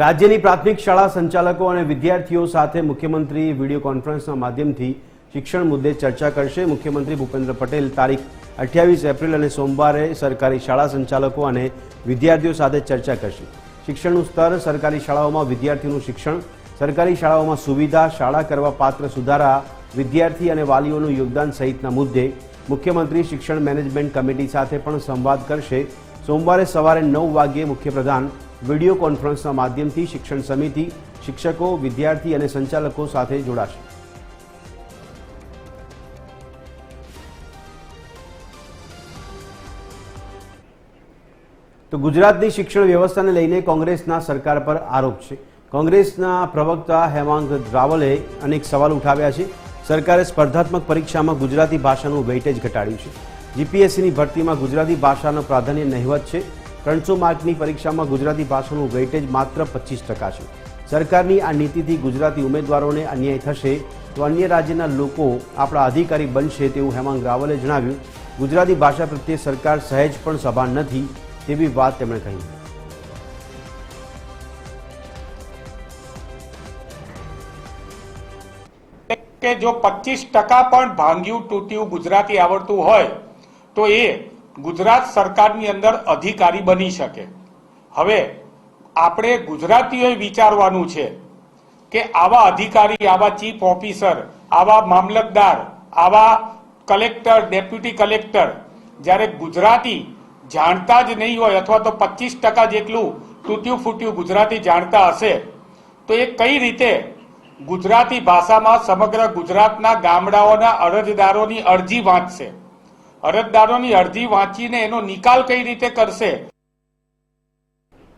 રાજ્યની પ્રાથમિક શાળા સંચાલકો અને વિદ્યાર્થીઓ સાથે મુખ્યમંત્રી વીડિયો કોન્ફરન્સના માધ્યમથી શિક્ષણ મુદ્દે ચર્ચા કરશે. મુખ્યમંત્રી ભૂપેન્દ્ર પટેલ તારીખ અઠ્યાવીસ એપ્રિલ અને સોમવારે સરકારી શાળા સંચાલકો અને વિદ્યાર્થીઓ સાથે ચર્ચા કરશે. શિક્ષણનું સ્તર સરકારી શાળાઓમાં વિદ્યાર્થીઓનું શિક્ષણ, સરકારી શાળાઓમાં સુવિધા, શાળા કરવા પાત્ર સુધારા, વિદ્યાર્થી અને વાલીઓનું યોગદાન સહિતના મુદ્દે મુખ્યમંત્રી શિક્ષણ મેનેજમેન્ટ કમિટી સાથે પણ સંવાદ કરશે. સોમવારે સવારે નવ વાગ્યે મુખ્યપ્રધાન વીડિયો કોન્ફરન્સના માધ્યમથી શિક્ષણ સમિતિ, શિક્ષકો, વિદ્યાર્થી અને સંચાલકો સાથે જોડાશે. તો ગુજરાતની શિક્ષણ વ્યવસ્થાને લઈને કોંગ્રેસના સરકાર પર આરોપ છે. કોંગ્રેસના પ્રવક્તા હેમાંગ રાવલે અનેક સવાલ ઉઠાવ્યા છે. સરકારે સ્પર્ધાત્મક પરીક્ષામાં ગુજરાતી ભાષાનું વેઇટેજ ઘટાડ્યું છે. જીપીએસસીની ભરતીમાં ગુજરાતી ભાષાનું પ્રાધાન્ય નહિવત છે. ત્રણસો માર્કની પરીક્ષામાં ગુજરાતી ભાષાનું વેઇટેજ માત્ર પચીસ ટકા છે. સરકારની આ નીતિથી ગુજરાતી ઉમેદવારોને અન્યાય થશે તો અન્ય રાજ્યના લોકો આપણા અધિકારી બનશે તેવું હેમાંગ રાવલે જણાવ્યું. ગુજરાતી ભાષા પ્રત્યે સરકાર સહેજ પણ સભાન નથી તેવી વાત તેમણે કહી કે જો પચીસ ટકા પણ ભાંગ્યું, તૂટ્યું ગુજરાતી આવડતું હોય તો એ ગુજરાત સરકારની અંદર અધિકારી બની શકે. હવે આપણે ગુજરાતીઓએ વિચારવાનું છે કે આવા અધિકારી, આવા ચીફ ઓફિસર, આવા મામલતદાર, આવા કલેક્ટર, ડેપ્યુટી કલેક્ટર જ્યારે ગુજરાતી જાણતા જ નહીં હોય અથવા તો પચીસ ટકા જેટલું તૂટ્યું ફૂટ્યું ગુજરાતી જાણતા હશે, તો એ કઈ રીતે ગુજરાતી ભાષામાં સમગ્ર ગુજરાતના ગામડાઓના અરજદારોની અરજી વાંચશે? અરજદારોની અરજી વાંચીને એનો નિકાલ કઈ રીતે કરશે?